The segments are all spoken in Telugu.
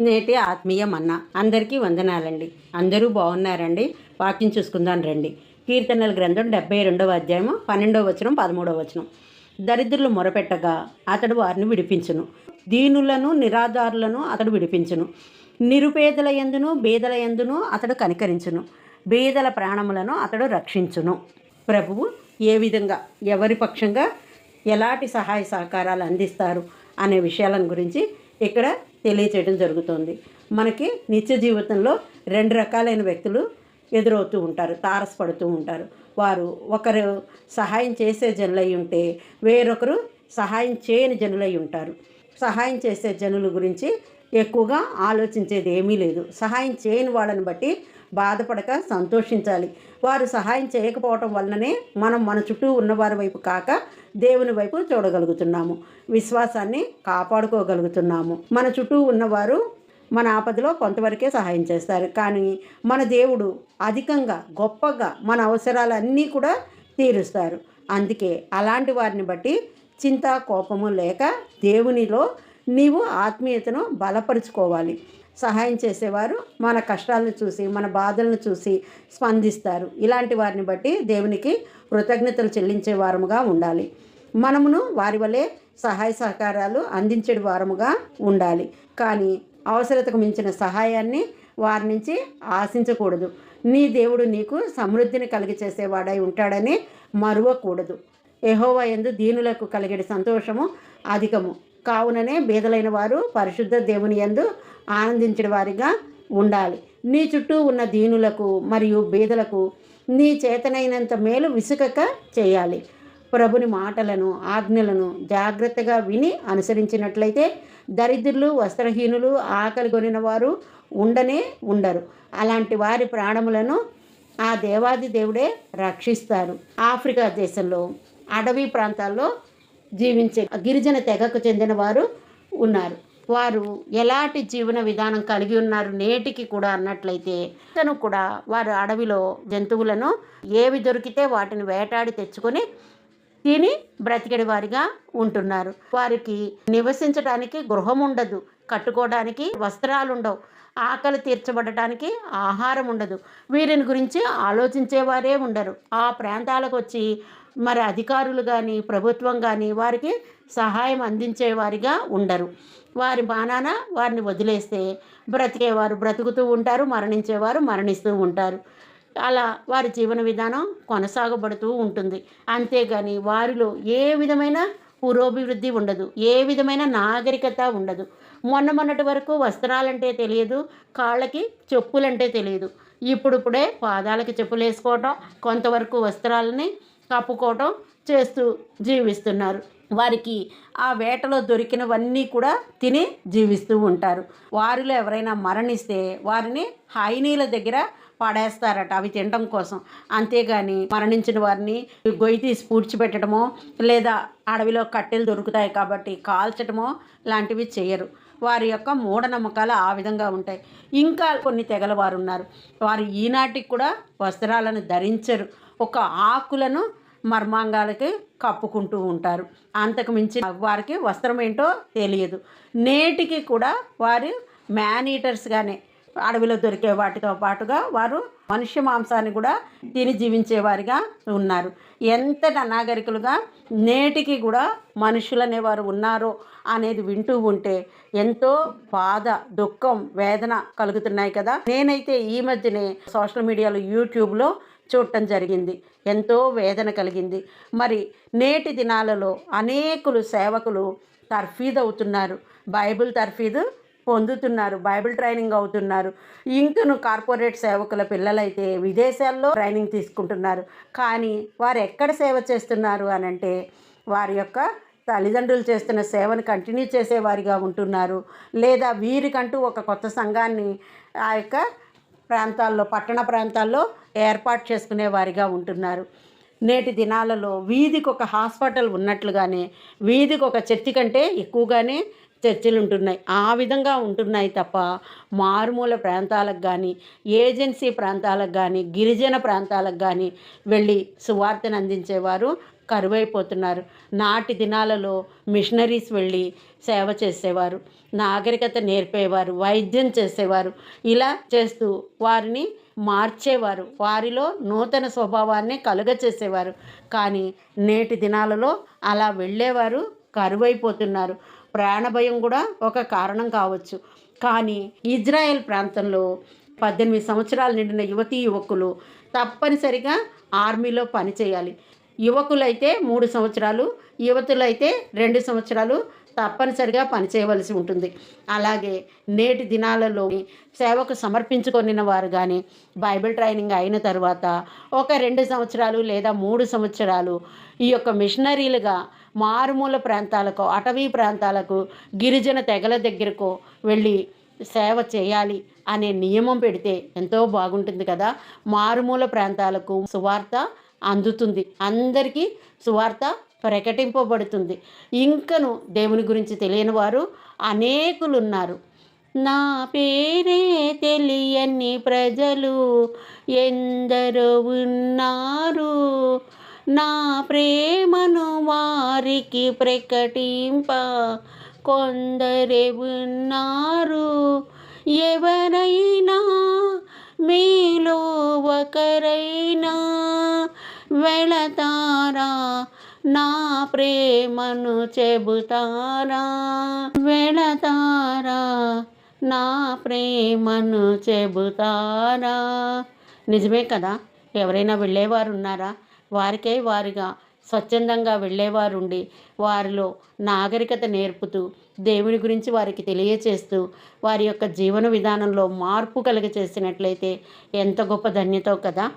నేటి ఆత్మీయ మన్న. అందరికీ వందనాలండి. అందరూ బాగున్నారండి. వాక్యం చూసుకుందాం రండి. కీర్తనల గ్రంథం డెబ్బై రెండవ అధ్యాయము పన్నెండవ వచనం పదమూడవ వచనం. దరిద్రులు మొరపెట్టగా అతడు వారిని విడిపించును. దీనులను నిరాధారులను అతడు విడిపించును. నిరుపేదల ఎందును బేదల ఎందును అతడు కనికరించును. బేదల ప్రాణములను అతడు రక్షించును. ప్రభువు ఏ విధంగా ఎవరి పక్షంగా ఎలాంటి సహాయ సహకారాలు అందిస్తారు? అనే విషయాలను గురించి ఇక్కడ తెలియచేయడం జరుగుతుంది. మనకి నిత్య జీవితంలో రెండు రకాలైన వ్యక్తులు ఎదురవుతూ ఉంటారు తారసపడుతూ ఉంటారు. వారు ఒకరు సహాయం చేసే జనులై ఉంటే వేరొకరు సహాయం చేయని జనులై ఉంటారు. సహాయం చేసే జనుల గురించి ఎక్కువగా ఆలోచించేది ఏమీ లేదు. సహాయం చేయని వాళ్ళని బట్టి బాధపడక సంతోషించాలి. వారు సహాయం చేయకపోవటం వలననే మనం మన చుట్టూ ఉన్నవారి వైపు కాక దేవుని వైపు చూడగలుగుతున్నాము. విశ్వాసాన్ని కాపాడుకోగలుగుతున్నాము. మన చుట్టూ ఉన్నవారు మన ఆపదలో కొంతవరకే సహాయం చేస్తారు. కానీ మన దేవుడు అధికంగా గొప్పగా మన అవసరాలన్నీ కూడా తీరుస్తారు. అందుకే అలాంటి వారిని బట్టి చింత కోపము లేక దేవునిలో నీవు ఆత్మీయతను బలపరుచుకోవాలి. సహాయం చేసేవారు. మన కష్టాలను చూసి మన బాధలను చూసి స్పందిస్తారు. ఇలాంటి వారిని బట్టి దేవునికి కృతజ్ఞతలు చెల్లించే వారముగా ఉండాలి. మనమును వారి వలె సహాయ సహకారాలు అందించే వారముగా ఉండాలి. కానీ అవసరతకు మించిన సహాయాన్ని వారి నుంచి ఆశించకూడదు. నీ దేవుడు నీకు సమృద్ధిని కలిగి చేసేవాడై ఉంటాడని మరువకూడదు. ఎహోవా ఎందు దీనులకు కలిగే సంతోషము అధికము. కావుననే బీదలైన వారు పరిశుద్ధ దేవుని యందు ఆనందించడం వారిగా ఉండాలి. నీ చుట్టూ ఉన్న దీనులకు మరియు బీదలకు నీ చేతనైనంత మేలు విసుకక చేయాలి. ప్రభుని మాటలను ఆజ్ఞలను జాగ్రత్తగా విని అనుసరించినట్లయితే దరిద్రులు వస్త్రహీనులు ఆకలి కొనిన వారు ఉండనే ఉండరు. అలాంటి వారి ప్రాణములను ఆ దేవాది దేవుడే రక్షిస్తారు. ఆఫ్రికా దేశంలో అడవి ప్రాంతాల్లో జీవించే గిరిజన తెగకు చెందిన వారు ఉన్నారు. వారు ఎలాంటి జీవన విధానం కలిగి ఉన్నారు నేటికి కూడా అన్నట్లయితే తను కూడా వారు అడవిలో జంతువులను ఏవి దొరికితే వాటిని వేటాడి తెచ్చుకొని తిని బ్రతికెడి వారిగా ఉంటున్నారు. వారికి నివసించడానికి గృహం ఉండదు కట్టుకోవడానికి వస్త్రాలు ఉండవు ఆకలి తీర్చబడటానికి ఆహారం ఉండదు. వీరిని గురించి ఆలోచించేవారే ఉండరు. ఆ ప్రాంతాలకు వచ్చి మరి అధికారులు కానీ ప్రభుత్వం కానీ వారికి సహాయం అందించేవారిగా ఉండరు. వారి బాణాన వారిని వదిలేస్తే బ్రతికేవారు బ్రతుకుతూ ఉంటారు మరణించేవారు మరణిస్తూ ఉంటారు. అలా వారి జీవన విధానం కొనసాగబడుతూ ఉంటుంది. అంతేగాని వారిలో ఏ విధమైన పురోభివృద్ధి ఉండదు. ఏ విధమైన నాగరికత ఉండదు. మొన్న మొన్నటి వరకు వస్త్రాలంటే తెలియదు కాళ్ళకి చెప్పులంటే తెలియదు. ఇప్పుడిప్పుడే పాదాలకి చెప్పులు వేసుకోవటం కొంతవరకు వస్త్రాలని కప్పుకోవటం చేస్తూ జీవిస్తున్నారు. వారికి ఆ వేటలో దొరికినవన్నీ కూడా తిని జీవిస్తూ ఉంటారు. వారిలో ఎవరైనా మరణిస్తే వారిని హైనీల దగ్గర పడేస్తారట అవి తినడం కోసం. అంతేగాని మరణించిన వారిని గొయ్యి తీసి పూడ్చిపెట్టడమో లేదా అడవిలో కట్టెలు దొరుకుతాయి కాబట్టి కాల్చడమో లాంటివి చేయరు. వారి యొక్క మూఢనమ్మకాలు ఆ విధంగా ఉంటాయి. ఇంకా కొన్ని తెగల వారు ఉన్నారు వారు ఈనాటికి కూడా వస్త్రాలను ధరించరు. ఒక ఆకులను మర్మాంగాలకి కప్పుకుంటూ ఉంటారు. అంతకు మించి వారికి వస్త్రం ఏంటో తెలియదు. నేటికి కూడా వారు మ్యాన్ ఈటర్స్గానే అడవిలో దొరికే వాటితో పాటుగా వారు మనుష్య మాంసాన్ని కూడా తిని జీవించేవారిగా ఉన్నారు. ఎంత అనాగరికులుగా నేటికి కూడా మనుషులు అనేవారు ఉన్నారో అనేది వింటూ ఉంటే ఎంతో బాధ దుఃఖం వేదన కలుగుతున్నాయి కదా. నేనైతే ఈ మధ్యనే సోషల్ మీడియాలో యూట్యూబ్లో చూడటం జరిగింది. ఎంతో వేదన కలిగింది. మరి నేటి దినాలలో అనేకులు సేవకులు తర్ఫీదు అవుతున్నారు బైబిల్ తర్ఫీదు పొందుతున్నారు. బైబిల్ ట్రైనింగ్ అవుతున్నారు. ఇంకను కార్పొరేట్ సేవకుల పిల్లలైతే విదేశాల్లో ట్రైనింగ్ తీసుకుంటున్నారు. కానీ వారు ఎక్కడ సేవ చేస్తున్నారు అని అంటే వారి యొక్క తల్లిదండ్రులు చేస్తున్న సేవను కంటిన్యూ చేసేవారిగా ఉంటున్నారు. లేదా వీరికంటూ ఒక కొత్త సంఘాన్ని ఆ యొక్క ప్రాంతాల్లో పట్టణ ప్రాంతాల్లో ఏర్పాటు చేసుకునే వారిగా ఉంటున్నారు. నేటి దినాలలో వీధికి ఒక హాస్పిటల్ ఉన్నట్లుగానే వీధికి ఒక చర్చి కంటే ఎక్కువగానే చర్చిలు ఉంటున్నాయి. ఆ విధంగా ఉంటున్నాయి తప్ప మారుమూల ప్రాంతాలకు కానీ ఏజెన్సీ ప్రాంతాలకు కానీ గిరిజన ప్రాంతాలకు కానీ వెళ్ళి సువార్తను అందించేవారు కరువైపోతున్నారు. నాటి దినాలలో మిషనరీస్ వెళ్ళి సేవ చేసేవారు నాగరికత నేర్పేవారు వైద్యం చేసేవారు. ఇలా చేస్తూ వారిని మార్చేవారు. వారిలో నూతన స్వభావాన్ని కలుగచేసేవారు కానీ నేటి దినాలలో అలా వెళ్ళేవారు కరువైపోతున్నారు. ప్రాణభయం కూడా ఒక కారణం కావచ్చు. కానీ ఇజ్రాయెల్ ప్రాంతంలో పద్దెనిమిది సంవత్సరాలు నిండిన యువతీ యువకులు తప్పనిసరిగా ఆర్మీలో పనిచేయాలి. యువకులైతే మూడు సంవత్సరాలు యువతులైతే రెండు సంవత్సరాలు తప్పనిసరిగా పనిచేయవలసి ఉంటుంది. అలాగే నేటి దినాలలో సేవకు సమర్పించుకొనిన వారు కానీ బైబిల్ ట్రైనింగ్ అయిన తర్వాత ఒక రెండు సంవత్సరాలు లేదా మూడు సంవత్సరాలు ఈ యొక్క మిషనరీలుగా మారుమూల ప్రాంతాలకు అటవీ ప్రాంతాలకు గిరిజన తెగల దగ్గరకు వెళ్ళి సేవ చేయాలి అనే నియమం పెడితే ఎంతో బాగుంటుంది కదా. మారుమూల ప్రాంతాలకు సువార్త అందుతుంది. అందరికీ సువార్త ప్రకటింపబడుతుంది. ఇంకను దేవుని గురించి తెలియని వారు అనేకులు ఉన్నారు నా పేరే తెలియని ప్రజలు ఎందరో ఉన్నారు. నా ప్రేమను వారికి ప్రకటింప కొందరే ఉన్నారు. ఎవరైనా మీలో ఒకరైనా వెళతారా? నా ప్రేమను చెబుతారా? వెళతారా? నా ప్రేమను చెబుతారా? నిజమే కదా? ఎవరైనా వెళ్ళేవారు ఉన్నారా వారికే వారుగా స్వచ్ఛందంగా వెళ్ళేవారు ఉండి వారిలో నాగరికత నేర్పుతూ దేవుని గురించి వారికి తెలియచేస్తూ వారి యొక్క జీవన విధానంలో మార్పు కలిగచేసినట్లయితే ఎంత గొప్ప ధన్యతో కదా?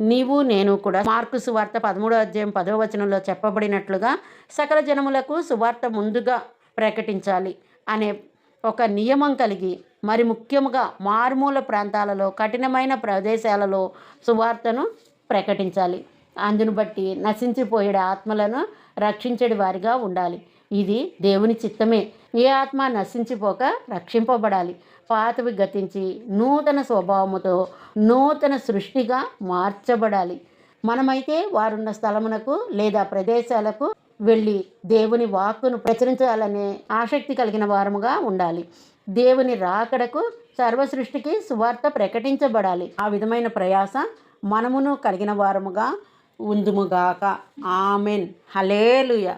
నీవు నేను కూడా మార్కు సువార్త పదమూడో అధ్యాయం పదవ వచనంలో చెప్పబడినట్లుగా సకల జనములకు సువార్త ముందుగా ప్రకటించాలి అనే ఒక నియమం కలిగి మరి ముఖ్యముగా మారుమూల ప్రాంతాలలో కఠినమైన ప్రదేశాలలో సువార్తను ప్రకటించాలి. అందును బట్టి నశించిపోయే ఆత్మలను రక్షించడి వారిగా ఉండాలి. ఇది దేవుని చిత్తమే. ఏ ఆత్మ నశించిపోక రక్షింపబడాలి. పాతవి గతించి నూతన స్వభావముతో నూతన సృష్టిగా మార్చబడాలి. మనమైతే వారున్న స్థలమునకు లేదా ప్రదేశాలకు వెళ్ళి దేవుని వాక్కును ప్రచురించాలనే ఆసక్తి కలిగిన వారముగా ఉండాలి. దేవుని రాకడకు సర్వ సృష్టికి సువార్త ప్రకటించబడాలి. ఆ విధమైన ప్రయాస మనమును కలిగిన వారముగా ఉందుముగాక ఆమెన్. హలేలుయ